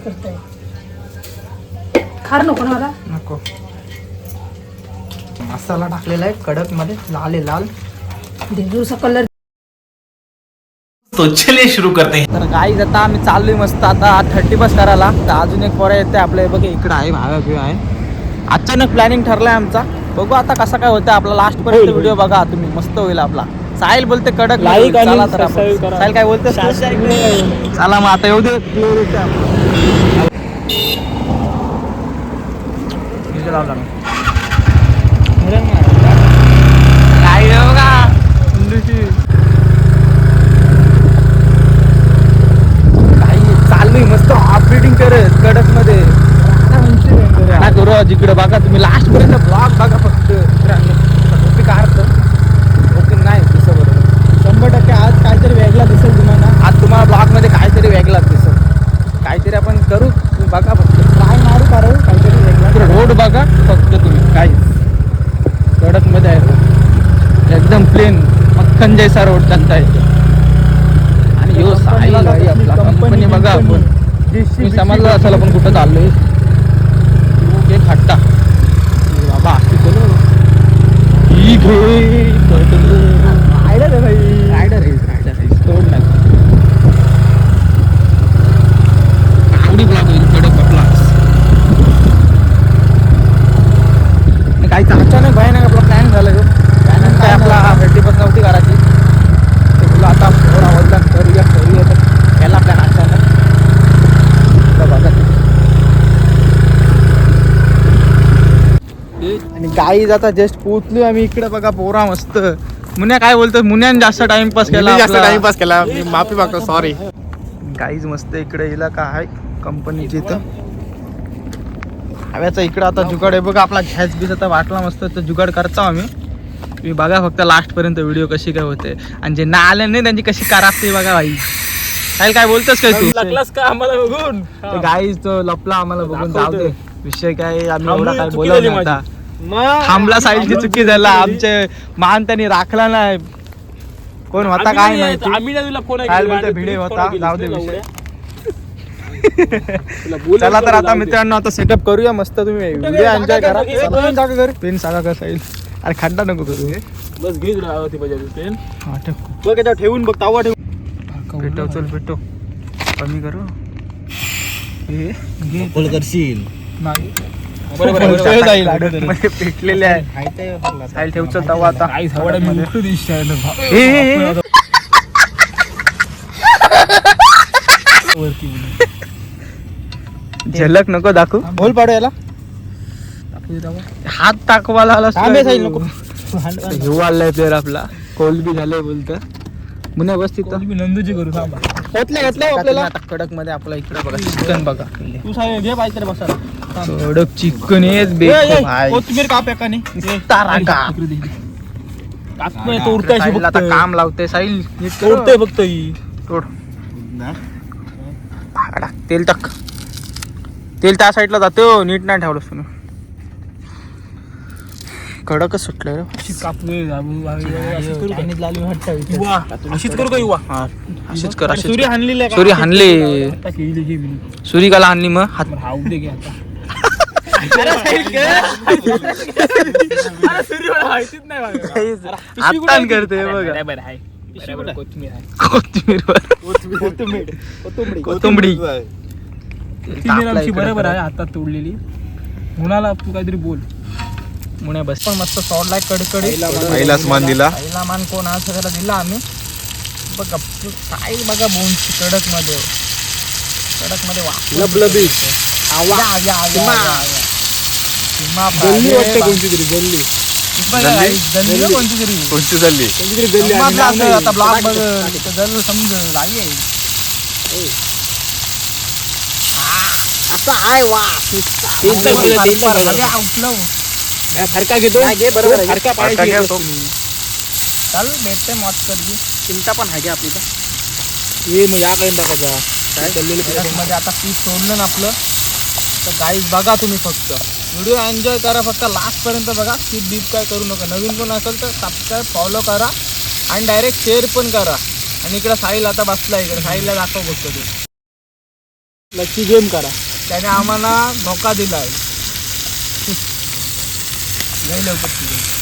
करताय. खार नको ना मला. नको. मसाला टाकलेला आहे कडकमध्ये लाल आहे लाल. कलर तो चलिए शुरू करते. हैं तर गाईज आता आम्ही चाललोय मस्त आता थर्टी बस करायला. तर अजून एक पोरं येते आपल्या बघ इकडं आहे भाव्या बिव्या आहे. अचानक प्लॅनिंग ठरलाय आमचा. बघू आता कसं काय होतं आपला लास्ट पर्यंत व्हिडिओ बघा तुम्ही मस्त होईल आपला. साहिल बोलते कडक Like आणि चला तर आपण. subscribe करा. साहिल काय बोलते चला मग आता येऊ दे. काय बघा उंदीची. काही चाललोय मस्त ऑपरेटिंग करत कडकमध्ये ना करू आज इकडे बघा तुम्ही लास्ट पर्यंत ब्लॉग बघा फक्त ओके नाही दिसत बरोबर शंभर टक्के आज काहीतरी वेगळा दिसेल तुम्हाला आज तुम्हाला ब्लॉगमध्ये काहीतरी वेगळाच दिसत काहीतरी आपण करू तुम्ही बघा फक्त ट्राय मारू करू काहीतरी वेगळा रोड बघा फक्त तुम्ही काही कडकमध्ये आहे road. एकदम प्लेन मक्खन जैसा रोड त्यांचा आहे आणि यो साई गाडी आपला कंपनी बघा आपण. मी समजलं असेल आपण कुठं चाललोय. हट्टा ए बाबा असते चलो ही घे रायडर आहे भाई. रायडर आहे रायडर आहे. तोड नाही. अचानक ना आपला प्लॅन झाला ह्यो. प्लॅन काय आपला थर्टी बस नव्हती करायची ते बोललो आता फोन आवडला करूया करूया तर केला प्लॅन अचानक तर बघा तुम्ही. आणि गाई जाता जस्ट पोचलोय आम्ही इकडे बघा पोरा मस्त. मुन्या काय बोलतो मुन्यान जास्त टाइमपास केला जास्त. टाइमपास केला. मी माफी मागतो सॉरी गाईज मस्त इकडे येला का आहे? कंपनीची इथं. हव्याचा इकडं आता जुगाड आहे. बघा आपला गॅस बीस आता वाटला मस्त. तर जुगाड करतो आम्ही. तुम्ही बघा फक्त लास्ट पर्यंत व्हिडिओ कशी काय होते. आणि जे ना आले नाही त्यांची कशी कार असते बघा भाई. काय काय बोलतोस काय तू? लागलास का आम्हाला बघून? गाईज तो लपला आम्हाला बघून. जाऊ. दे. विषय काय आम्ही एवढा काय बोलवलं आता मग थांबला साईडची चुकी झाला. आमचे मान त्यांनी राखला नाही. कोण होता काय नाही माहिती? येत, आम्ही नाही तुला फोन काय बोलते भिडे होता. जाऊ दे विषय. चला तर आता मित्रांनो आता सेटअप करूया. मस्त तुम्ही. व्हिडिओ एन्जॉय करा. कर, कर. पेन सांगा कसं येईल अरे खड्डा नको करू. बस घे तुला ती पाहिजे पेन हा ठेव. ठेवून बघ तावा ठेवून. पेटव चल पेटव. कमी करू. हे करशील. नाही. पेटलेले आहे. तवा आता. हे, हे, हे. झलक नको दाखवू. बोल पाडू याला. हात टाकवायला आला नको. घेऊ आलाय प्लेअर आपला. कोलबी झालंय बोलत. मुन्या बस तिथं मी नंदूची करू थांबा. घेतलं आपल्याला कडकमध्ये आपला इकडे बघा चिकन बघा. तू साहेब घे पाहिजे बसायला कडक चिकन कोथिंबीर काप एकाने आता. काम लावते कर. उडतोय फक्त ही. तोड. तेल टाक. तेल त्या साईडला जातो नीट नाही ठेवलं तुम्ही कडकच सुटलं रे. अशी कापतोय अशीच करू का? युवा अशीच करू अशीच सूर्य? सूर्य हाणले. केली सुरी आणली मग? हात बरं, हा उद्या घे आता माहितीच नाही. हातान करते हे बघा. बरं, आहे. कुठं? कोथिंबीर आहे. कोथिंबीर कोथिंबीर. कोथिंबडी कोथिंबीर आमची बरोबर आहे हातात तोडलेली. मुलाला तू काहीतरी बोल. मुळे बस. पण मस्त सोडलाय कडकडी पहिलाच मान दिला. पहिला मान कोण? आज सगळ्याला दिला आम्ही. बघा काय बघा बोनची कडकमध्ये कडकमध्ये वा लबलबी या, या, या, या, या. सीमा गल्ली पाहिजे. वाटते कोणती तरी गल्ली. कोणती तरी. कोणती झाली कोणती तरी गल्ली असं. आता ब्लॉग बघ तर गल्ल समज आहे आता आहे वा. तीन तर बोलले, तीन तर बोलले. उठलं. हा, फरका घेतो बरोबर आहे. फरका फरका पाहिजे घे तो. चल भेटते मौत करजी चिंता पण आहे का आपली तर? ये मग या काही टाकायचा काय? चाललेलं मध्ये आता पीस सोडलं ना आपलं. तर गाईज बघा तुम्ही फक्त. व्हिडिओ एन्जॉय करा फक्त लास्ट पर्यंत बघा. स्किप बीप काय करू नका. नवीन कोण असेल तर सबस्क्राईब फॉलो करा. आणि डायरेक्ट शेअर पण करा. आणि इकडे साहिल आता बसला इकडे. साहिलला दाखव बसतो ते. लक्की गेम करा. त्याने आम्हाला धोका दिलाय. लय लवकर तिथे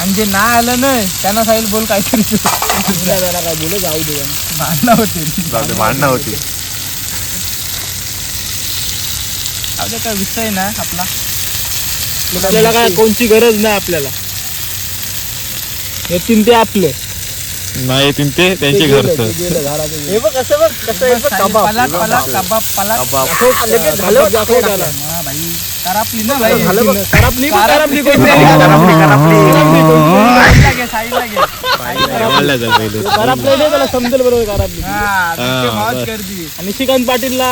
आणि जे नाही आलं नाही त्यांना साहिल बोल काहीतरी. त्याला काय बोल जाऊ दे. भांडणं होते भांडणं होती अगं काय विषय नाही आपला. आपल्याला काय कोणची गरज नाही आपल्याला. हे तीन ते आपले. नाही येतील ते त्यांचे घरचं हे बघ कसं बघ कसं बघ, कबाब. कबाब लगेच दाखव त्याला. हा, भाई करापली ना भाई झालं बघ. खराबली बघ, खराबली कोणती? साईडला घे, साईडला घे. आवडलं जातं पहिले. खराबली. नाही त्याला समजेल बरोबर खराबली. हा, तुमची मौज बस. कर दी. आणि श्रीकांत पाटीलला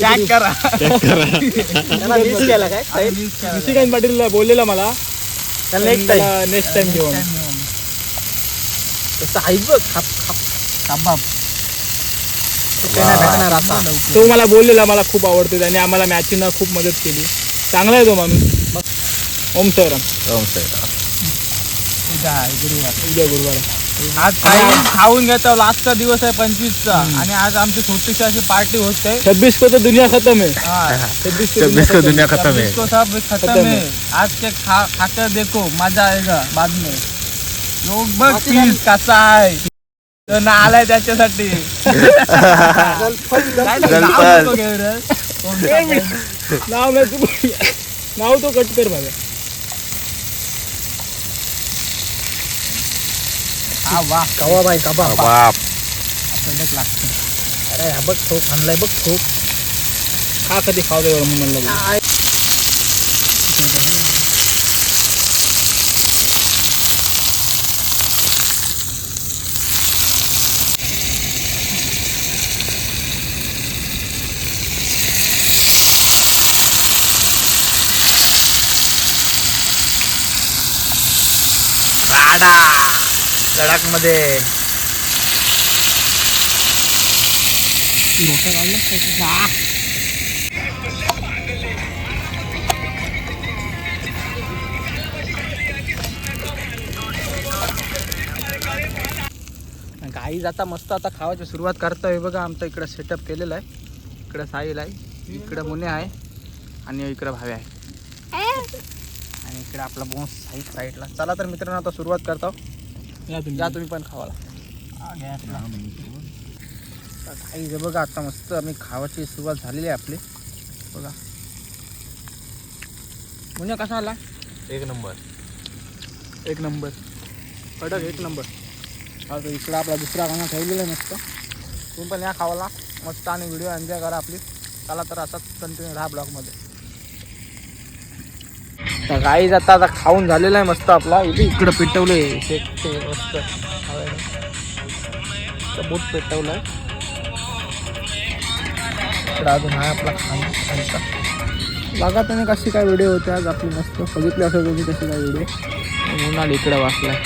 चॅक करा. आणि श्रीकांत पाटीलला बोललेला मला. नेक्स्ट टाइम नेक्स्ट टाइम घेऊन. कबाब भेटणार आता. तो मला बोललेला मला खूप आवडतो त्याने आम्हाला मॅचिंगला खूप मदत केली. चांगला आहे तो माणूस. ओम सर साहेब. उद्या आहे, गुरुवार. उद्या गुरुवार आज काही खाऊन घेतो लास्टचा दिवस आहे पंचवीसचा. आणि आज आमची छोटीशी अशी पार्टी होते. छब्बीस को तो दुनिया खत्म है हा. छब्बीस को छब्बीस को दुनिया खत्म है सब खत्म खत्म है है. आज के खा खाकर देखो मजा आएगा बाद में. लोक बघ पीस कसा आहे? ना आलाय त्याच्यासाठी. ते नाव तू नाव तो कट कर माझा हा कवा बाई कबा बाप अरे हा बघ ठोक आणलाय बघ ठोक खा कधी खाऊ दे म्हणून म्हणलं लडाखमध्ये. कडकमध्ये गाई आता मस्त आता खावायची सुरुवात करतोय बघा. आमचं इकडं सेटअप केलेलं आहे. इकडं साहिल आहे. इकडं मुने आहे. आणि इकडं भावे आहे. आणि इकडे आपला बोन्स साईड साईडला. चला तर मित्रांनो आता सुरुवात करतो. या तुम्ही. पण खावाला. काही जे बघा. आता मस्त आम्ही खावाची सुरुवात झालेली आहे आपली. बघा. मुन्या कसा आला? एक नंबर. एक नंबर. कडक एक नंबर. आता इकडं आपला दुसरा गाणं ठेवलेला मस्त. तुम्ही पण या खावाला. मस्त आणि व्हिडिओ एन्जॉय करा आपली. चला तर असाच कंटिन्यू राहा ब्लॉगमध्ये. गाई जाता आता खाऊन झालेला आहे मस्त आपला. इथे इकडं पेटवले शेक ते मस्त. बोट पेटवलं आहे इकडं अजून आहे आपला खाणं बघा तुम्ही कशी काय व्हिडिओ होते आज आपली मस्त. बघितले असं तुम्ही कशी काय व्हिडिओ उन्हाळ इकडे वाचलाय.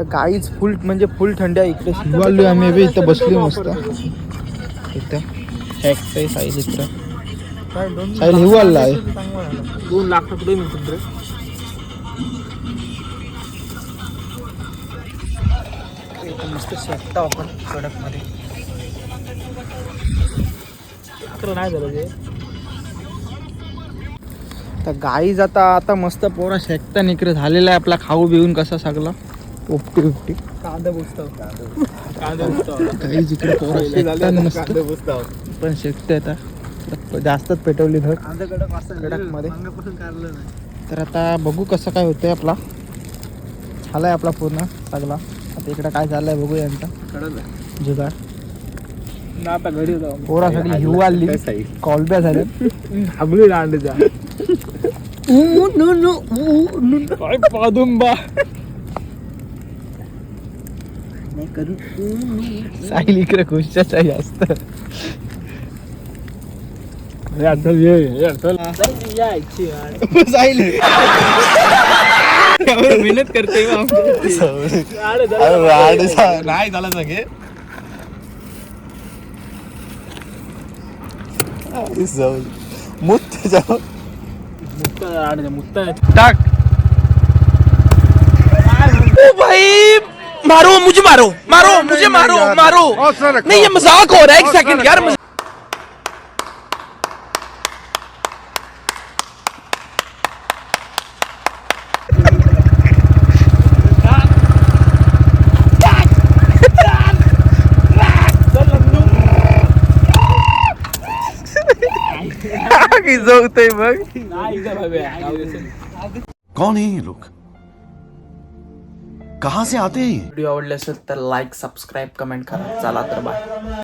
तर गाईच फुल म्हणजे फुल थंडी आहे इकडे हिवाळलोय आम्ही बी इथं बसलो मस्त. इथं. हॅकतंय साईल इकडं साईल आहे. दोन लाख इथं मस्त शेकता आपण नाही झालं ते तर गाई जाता आता मस्त पोरा शेकता इकडे झालेला आहे. आपला खाऊ बिऊन कसा सगळा? कांदा कांदा पुसतो गाई जिकडे पोरा पण शेकते आता. जास्तच पेटवली धड कडकमध्ये तर आता बघू कसं काय होतंय आपला. झालाय आपला पूर्ण सगळा. आता इकडे काय झालंय बघू यांचा जुगाड. ना आता घरी जाऊ. पोरा सगळी हिऊ आली कॉलब्या झाल्या. हाबली दांडीचा काय पादुंबा. साहिल इकडे खुशच आहे जास्त साहिल मेहनत करते नाही झालं सगळे. मुत्ता टाक. भाई! मारो मुझे मारो मारो मुझे मारो मारो। नहीं ये मजाक हो रहा है एक सेकंड यार कौन है ये लोग? कहां से आते हैं व्हिडिओ आवडले असेल तर लाईक सबस्क्राईब कमेंट करा. चला तर बाय